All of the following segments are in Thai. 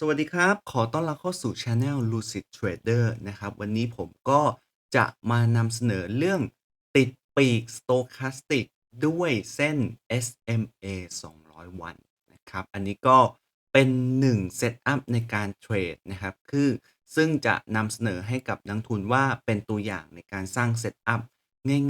สวัสดีครับ ขอต้อนรับเข้าสู่ Channel Lucid Trader นะครับ วันนี้ผมก็จะมานำเสนอเรื่องติดปีก Stochastic ด้วยเส้น SMA 200 วันนะครับ อันนี้ก็เป็น1เซตอัพในการเทรดนะครับ คือซึ่งจะนำเสนอให้กับนักทุนว่าเป็นตัวอย่างในการสร้างเซตอัพ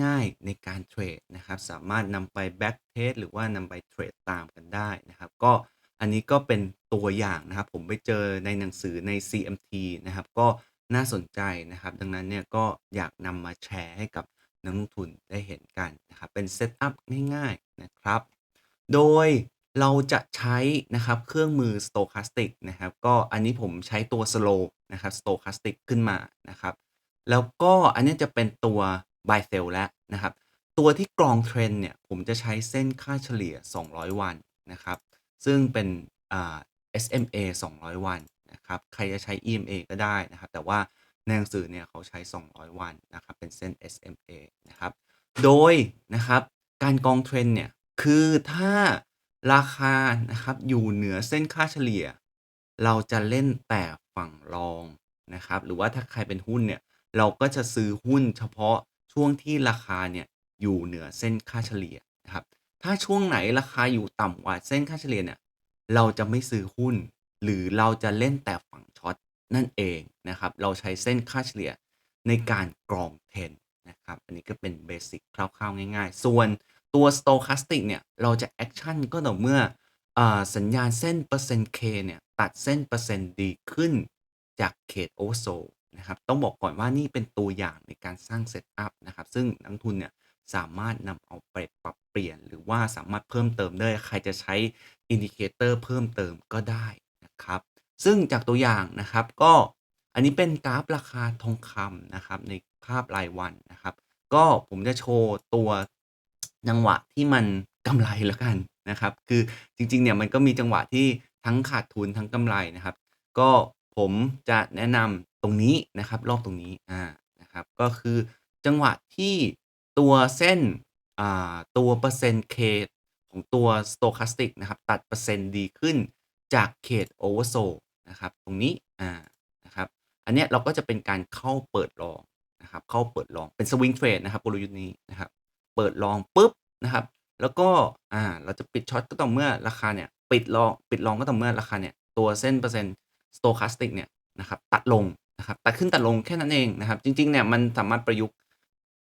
ง่ายๆในการเทรดนะครับ สามารถนำไป back test หรือว่านำไปเทรดตามกันได้นะครับ ก็ อันนี้ก็เป็นตัวอย่างนะครับ ผมไปเจอในหนังสือใน CMT นะครับ ก็น่าสนใจนะครับ ดังนั้นเนี่ยก็อยากนำมาแชร์ให้กับนักลงทุนได้เห็นกันนะครับ เป็นเซตอัพง่ายๆนะครับ โดยเราจะใช้นะครับเครื่องมือ Stochastic นะครับ ก็อันนี้ผมใช้ตัว Slow นะครับ Stochastic ขึ้นมานะครับ แล้วก็อันนี้จะเป็นตัว Buy Sell แล้วนะครับ ตัวที่กรองเทรนเนี่ยผมจะใช้เส้นค่าเฉลี่ย 200 วันนะครับ ซึ่งเป็นอ่า SMA 200 วันนะครับ ใครจะใช้ EMA ก็ได้นะครับ แต่ว่าในหนังสือเนี่ยเขาใช้ 200 วันนะครับ เป็นเส้น SMA นะครับ โดยนะครับการกองเทรนเนี่ย คือถ้าราคานะครับอยู่เหนือเส้นค่าเฉลี่ย เราจะเล่นแต่ฝั่งรองนะครับ หรือว่าถ้าใครเป็นหุ้นเนี่ย เราก็จะซื้อหุ้นเฉพาะช่วงที่ราคาเนี่ยอยู่เหนือเส้นค่าเฉลี่ย ถ้าช่วงไหนราคาอยู่ต่ำกว่าเส้นค่าเฉลี่ยเนี่ยเราจะไม่ซื้อหุ้น หรือเราจะเล่นแต่ฝั่งช็อตนั่นเองนะครับ เราใช้เส้นค่าเฉลี่ยในการกรองเทรนนะครับ อันนี้ก็เป็นเบสิกคร่าวๆ ง่ายๆ ส่วนตัว Stochastic เนี่ย เราจะแอคชั่นก็ต่อเมื่ออสัญญาณเส้นเปอร์เซ็นต์ K เนี่ย ตัดเส้นเปอร์เซ็นต์ดีขึ้นจากเขต Oversold นะครับ ต้องบอกก่อนว่านี่เป็นตัวอย่างในการสร้างเซตอัพนะครับ ซึ่งนักลงทุนเนี่ย สามารถนำเอาไปปรับเปลี่ยน หรือว่าสามารถเพิ่มเติมได้ใครจะใช้อินดิเคเตอร์เพิ่มเติมก็ได้นะครับ ซึ่งจากตัวอย่างนะครับก็อันนี้เป็นกราฟราคาทองคำนะครับในภาพรายวันนะครับ ก็ผมจะโชว์ตัวจังหวะที่มันกำไรแล้วกันนะครับ คือจริงๆเนี่ยมันก็มีจังหวะที่ทั้งขาดทุนทั้งกำไรนะครับ ก็ผมจะแนะนำตรงนี้นะครับรอบตรงนี้อ่านะครับ ก็คือจังหวะที่ ตัวเส้นตัวเปอร์เซ็นต์ K ของตัว Stochastic นะครับ ตัดเปอร์เซ็นต์ดีขึ้นจากเขต Oversold นะครับ ตรงนี้อานะครับอันเนี้ยเราก็จะเป็นการเข้าเปิดลองนะครับ เข้าเปิดลองเป็น Swing Trade นะครับกลยุทธ์นี้นะครับ เปิดลองปุ๊บนะครับ แล้วก็อ่าเราจะปิดช็อตก็ต่อเมื่อราคาเนี่ยปิดลองปิดลองก็ต่อเมื่อราคาเนี่ยตัวเส้นเปอร์เซ็นต์ Stochastic เนี่ยนะครับตัดลงนะครับตัดขึ้นตัดลงแค่นั้นเองนะครับ จริงๆเนี่ยมันสามารถประยุกต์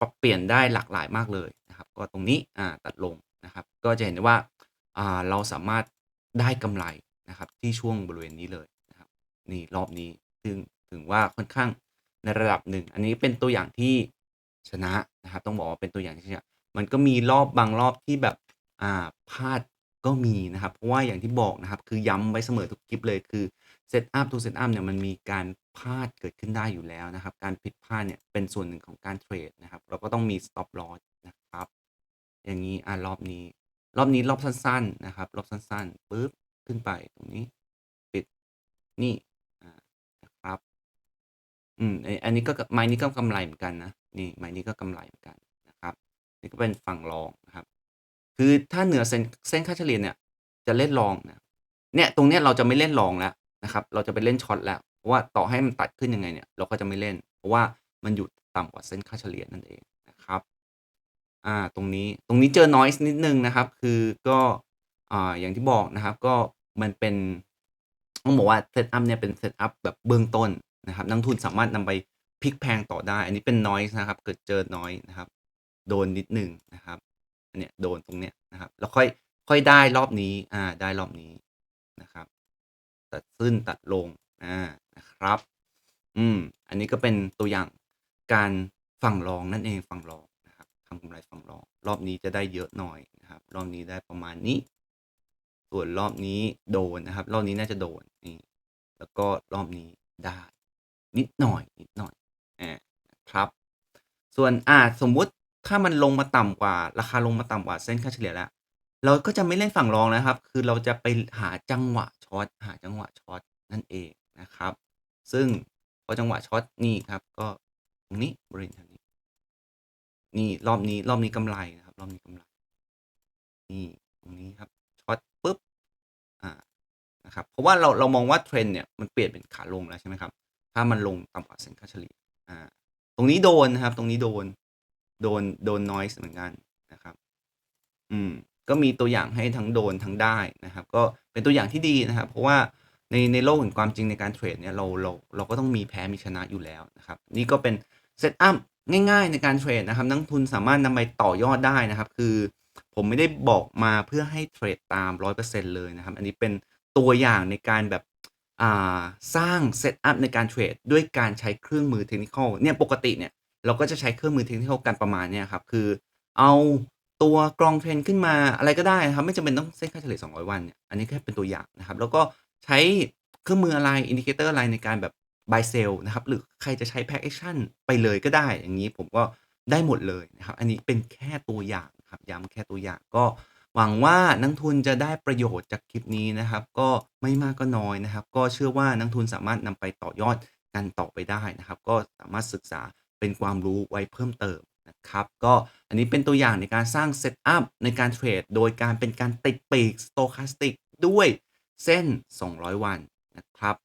ปรับเปลี่ยนได้หลากหลายมากเลยนะครับ ก็ตรงนี้ตัดลงนะครับ ก็จะเห็นได้ว่าเราสามารถได้กำไรนะครับที่ช่วงบริเวณนี้เลยนะครับนี่รอบนี้ซึ่งถือว่าค่อนข้างในระดับหนึ่ง อันนี้เป็นตัวอย่างที่ชนะนะครับ ต้องบอกว่าเป็นตัวอย่างที่ชนะมันก็มีรอบบางรอบที่แบบอ่าพลาดก็มีนะครับ เพราะว่าอย่างที่บอกนะครับ คือย้ำไว้เสมอทุกคลิปเลยคือ เซตอัพทุกเซตอัพเนี่ยมันมีการพลาดเกิดขึ้นได้อยู่แล้วนะครับ การผิดพลาดเนี่ยเป็นส่วนหนึ่งของการเทรดนะครับ เราก็ต้องมี stop loss นะครับ อย่างนี้อ่ารอบนี้ รอบนี้รอบสั้นๆนะครับ รอบสั้นๆปุ๊บขึ้นไปตรงนี้ปิดนี่นะครับ อืมไออันนี้ก็ไม้นี้ก็กำไรเหมือนกันนะนี่ไม้นี้ก็กำไรเหมือนกันนะครับ นี่ก็เป็นฝั่งรองนะครับ คือถ้าเหนือเส้นเส้นค่าเฉลี่ยเนี่ย จะเล่นรองนะเนี่ยตรงเนี้ยเราจะไม่เล่นรองแล้ว นะครับ เราจะไปเล่นช็อตแล้ว เพราะว่าต่อให้มันตัดขึ้นยังไงเนี่ย เราก็จะไม่เล่น เพราะว่ามันอยู่ต่ำกว่าเส้นค่าเฉลี่ยนั่นเองนะครับ อ่า ตรงนี้ ตรงนี้เจอ noise นิดนึงนะครับ คือก็ อ่า อย่างที่บอกนะครับ ก็มันเป็นต้องบอกว่าเซตอัพเนี่ยเป็นเซตอัพแบบเบื้องต้นนะครับ นักทุนสามารถนำไปพลิกแพงต่อได้ อันนี้เป็น noise นะครับ เกิดเจอ noise นะครับ โดนนิดนึงนะครับ อันเนี้ยโดนตรงเนี้ยนะครับ แล้วค่อยค่อยได้รอบนี้ อ่า ได้รอบนี้นะครับ ตัดขึ้นตัดลงอานะครับ อืม อันนี้ก็เป็นตัวอย่างการฝั่งรองนั่นเองฝั่งรองนะครับทำกำไรฝั่งรอง รอบนี้จะได้เยอะหน่อยนะครับ รอบนี้ได้ประมาณนี้ ส่วนรอบนี้โดนนะครับ รอบนี้น่าจะโดนนี่แล้วก็รอบนี้ได้ นิดหน่อย นิดหน่อยอานะครับ ส่วนอ่าสมมุติถ้ามันลงมาต่ำกว่า ราคาลงมาต่ำกว่าเส้นค่าเฉลี่ยแล้ว เราก็จะไม่เล่นฝั่งรองนะครับ คือเราจะไปหาจังหวะช็อต หาจังหวะช็อตนั่นเองนะครับ ซึ่งพอจังหวะช็อตนี่ครับก็ตรงนี้บริเวณแถวนี้ นี่รอบนี้รอบนี้กำไรนะครับ รอบนี้กำไรนี่ตรงนี้ครับช็อตปุ๊บอ่านะครับ เพราะว่าเราเรามองว่า Trend เนี่ยมันเปลี่ยนเป็นขาลงแล้วใช่ไหมครับ ถ้ามันลงต่ำกว่าเส้นค่าเฉลี่ยอาตรงนี้โดนนะครับ ตรงนี้โดน โดนโดน Noise เหมือนกันนะครับ อืม ก็มีตัวอย่างให้ทั้งโดนทั้งได้นะครับ ก็เป็นตัวอย่างที่ดีนะครับ เพราะว่าในในโลกแห่งความจริงในการเทรดเนี่ยเราเราเราก็ต้องมีแพ้มีชนะอยู่แล้วนะครับ นี่ก็เป็นเซตอัปง่ายๆในการเทรดนะครับ นักทุนสามารถนำไปต่อยอดได้นะครับ คือผมไม่ได้บอกมาเพื่อให้เทรดตาม 100%เลยนะครับ อันนี้เป็นตัวอย่างในการแบบอ่าสร้างเซตอัปในการเทรดด้วยการใช้เครื่องมือ Technical เนี่ยปกติเนี่ยเราก็จะใช้เครื่องมือ Technical กันประมาณเนี้ยครับคือเอา ตัวกรอง Trend ขึ้นมาอะไรก็ได้นะครับ ไม่จำเป็นต้องเส้นค่าเฉลี่ย200 วันเนี่ยอันนี้แค่เป็นตัวอย่างนะครับ แล้วก็ใช้เครื่องมืออะไร Indicator อร์อะไรในการแบบ Buy Sell นะครับ หรือใครจะใช้ Peg Action ไปเลยก็ได้ อย่างงี้ผมก็ได้หมดเลยนะครับ อันนี้เป็นแค่ตัวอย่างครับย้ำแค่ตัวอย่างก็หวังว่านักทุนจะได้ประโยชน์จากคลิปนี้นะครับ ก็ไม่มากก็น้อยนะครับ ก็เชื่อว่านักทุนสามารถนำไปต่อยอดกันต่อไปได้นะครับ ก็สามารถศึกษาเป็นความรู้ไว้เพิ่มเติม นะครับก็อันนี้เป็นตัวอย่างในการสร้างเซตอัพในการเทรดโดยการเป็นการติดปีกสโตคาสติกด้วยเส้น 200 วันนะครับ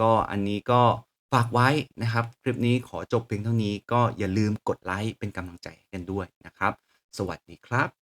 ก็อันนี้ก็ฝากไว้นะครับ คลิปนี้ขอจบเพียงเท่านี้ก็อย่าลืมกดไลค์เป็นกำลังใจกันด้วยนะครับ สวัสดีครับ